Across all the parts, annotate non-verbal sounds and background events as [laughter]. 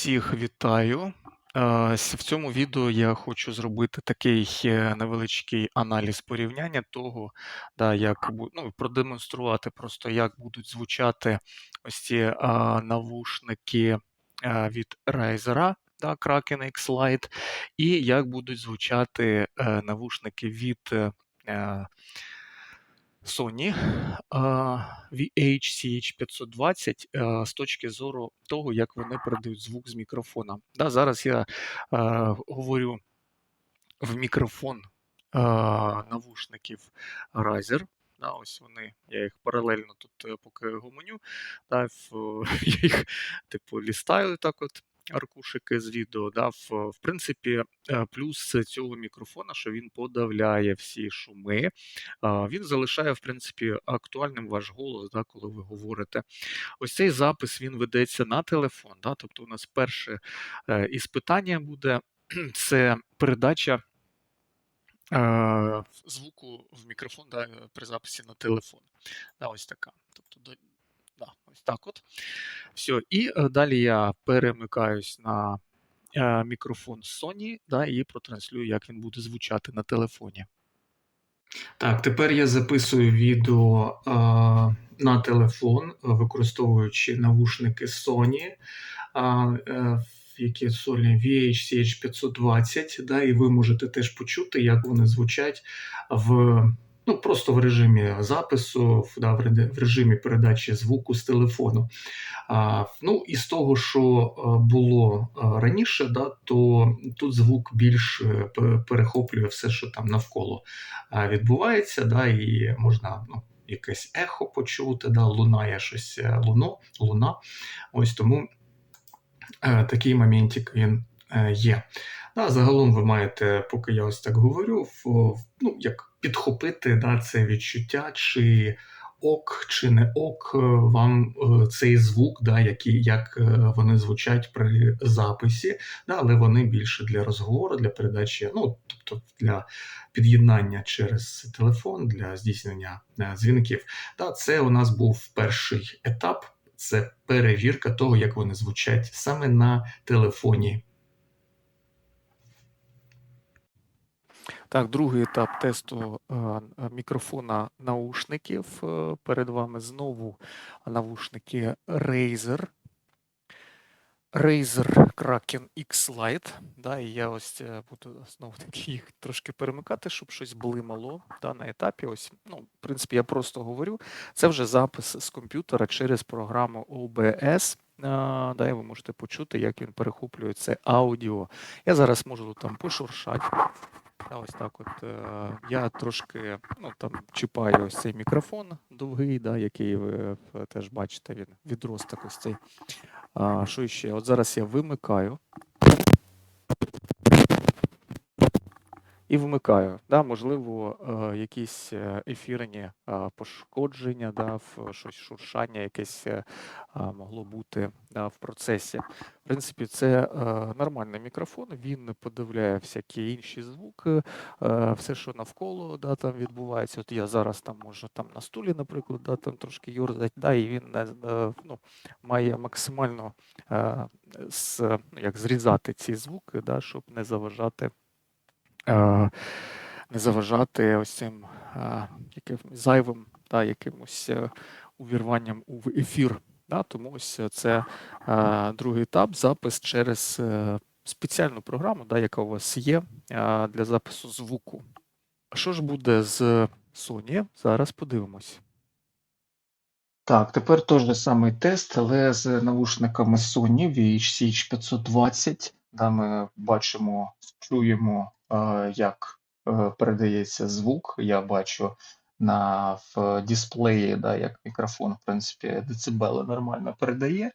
Всіх вітаю. Е, В цьому відео я хочу зробити такий е, невеличкий аналіз порівняння того, да, як ну, продемонструвати просто, як будуть звучати ось ці а, навушники е, від Razer, да, Kraken X-Lite, і як будуть звучати е, навушники від е, е, Sony а, VH-CH520 е, з точки зору того, як вони передають звук з мікрофона. Да, зараз я говорю в мікрофон навушників Razer. Да, ось вони, я їх паралельно тут е, поки гомоню, да, [laughs] я їх типу лістаю так от. Аркушики з відео, да, в, в принципі, е, плюс цього мікрофона, що він подавляє всі шуми, а, він залишає, в принципі, актуальним ваш голос, да, коли ви говорите. Ось цей запис він ведеться на телефон. Да, тобто, у нас перше е, іспитання буде [clears throat] це передача е, звуку в мікрофон да, при записі на телефон. Да, ось така. Тобто, да, ось так от. Все. І е, далі я перемикаюсь на е, мікрофон Sony да, і протранслюю, як він буде звучати на телефоні. Так, тепер я записую відео е, на телефон, використовуючи навушники Sony, е, які Sony VH-CH520, да, і ви можете теж почути, як вони звучать в, ну, просто в режимі запису, да, в режимі передачі звуку з телефону. А, ну, і з того, що е, було е, раніше, да, то тут звук більш е, перехоплює все, що там навколо відбувається, да, і можна ну, якесь ехо почути, да, лунає щось луно, луна. Ось тому е, такий моментик він є. Да, загалом ви маєте, поки я ось так говорю, ну, як підхопити да, це відчуття, чи ок, чи не ок, е, вам е, цей звук, да, який, як е, вони звучать при записі, да, але вони більше для розговору, для передачі, ну, тобто для під'єднання через телефон, для здійснення е, дзвінків. Да, це у нас був перший етап. Це перевірка того, як вони звучать саме на телефоні. Так, другий етап тесту е, е, мікрофона наушників. Е, Перед вами знову навушники Razer. Razer Kraken X Lite. Да, і я ось буду знову таки їх трошки перемикати, щоб щось блимало да, на етапі. Ось, ну, в принципі, я просто говорю. Це вже запис з комп'ютера через програму OBS. А, да, і ви можете почути, як він перехоплює це аудіо. Я зараз можу там пошуршати. Та ось так от е, я трошки ну, там чіпаю ось цей мікрофон довгий, да, який ви е, теж бачите, він відросток ось цей. А, що ще? От зараз я вимикаю. І вмикаю. Да, можливо, е, якісь е, ефірні е, пошкодження, да, щось шуршання, якесь могло бути в процесі. В принципі, це нормальний мікрофон, він не подавляє всякі інші звуки, все, що навколо да, там відбувається. От я зараз там можу там на стулі, наприклад, да, там трошки юрзати, да, і він ну, має максимально з, ну, як зрізати ці звуки, да, щоб не заважати. Е, Не заважати ось цим е, яким зайвим да, якимось е, увірванням у ефір. Да, тому ось це другий етап запис через спеціальну програму, да, яка у вас є для запису звуку. Що ж буде з Sony? Зараз подивимось. Так, тепер той же самий тест, але з навушниками Sony VHC520. Да, ми бачимо, чуємо, як е, передається звук. Я бачу на в дисплеї, да, як мікрофон, в принципі, децибели нормально передає.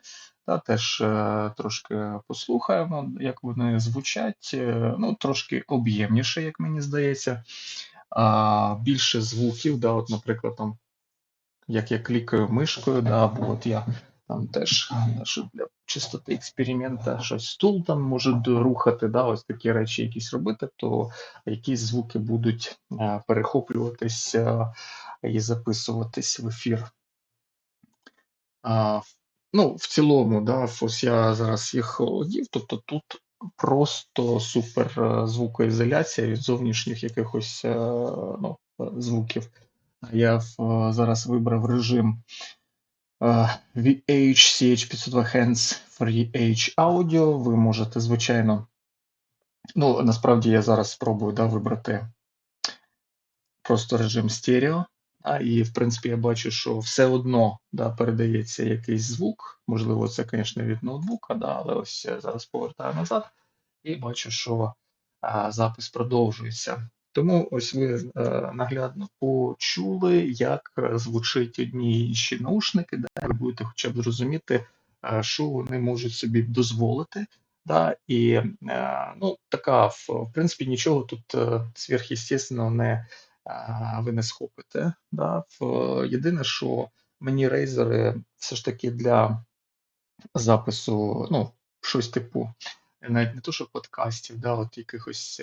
Да, теж е, трошки послухаємо, як вони звучать. Е, ну, трошки об'ємніше, як мені здається. А, більше звуків, да, от, наприклад, там як я клікаю мишкою, да, або от я там теж е, щоб для чистоти експеримента щось стул там може рухати, да, ось такі речі якісь робити, то якісь звуки будуть е, перехоплюватись е, і записуватись в ефір. А, Ну, в цілому, да, ось я зараз їх одів, тобто тут просто супер е, звукоізоляція від зовнішніх якихось ну, звуків. Я зараз вибрав режим е, VH CH502 Hands Free Audio. Ви можете, звичайно, ну, насправді я зараз спробую да, вибрати просто режим стерео. А, і, в принципі, я бачу, що все одно да, передається якийсь звук. Можливо, це, звісно, від ноутбука, да, але ось зараз повертаю назад і бачу, що а, запис продовжується. Тому ось ви е, наглядно почули, як е, звучить одні і інші наушники, да, ви будете хоча б зрозуміти, е, що вони можуть собі дозволити. Да, і ну, така, в, принципі, нічого тут сверхъестественного не ви не схопите. Да? Єдине, що мені рейзери все ж таки для запису, ну, щось типу, навіть не то, що подкастів, да, от якихось,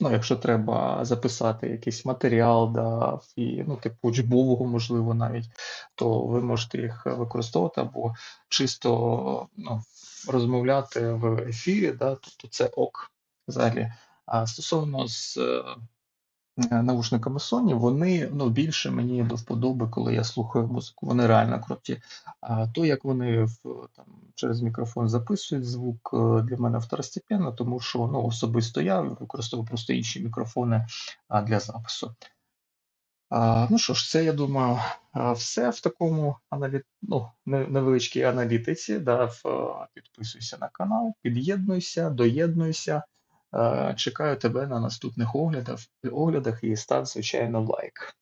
ну, якщо треба записати якийсь матеріал, да, і, ну, типу учбового, можливо, навіть, то ви можете їх використовувати або чисто ну, розмовляти в ефірі, да, тобто це ок взагалі. А стосовно з е, наушниками Sony, вони ну, більше мені до вподоби, коли я слухаю музику. Вони реально круті. А то, як вони там, через мікрофон записують звук, е, для мене второстепенно, тому що ну, особисто я використовую просто інші мікрофони для запису. Ну що ж, це я думаю, все в такому аналі... ну, невеличкій аналітиці. Да, підписуйся на канал, під'єднуйся, доєднуйся. Е, Чекаю тебе на наступних оглядах, оглядах і став, звичайно, лайк.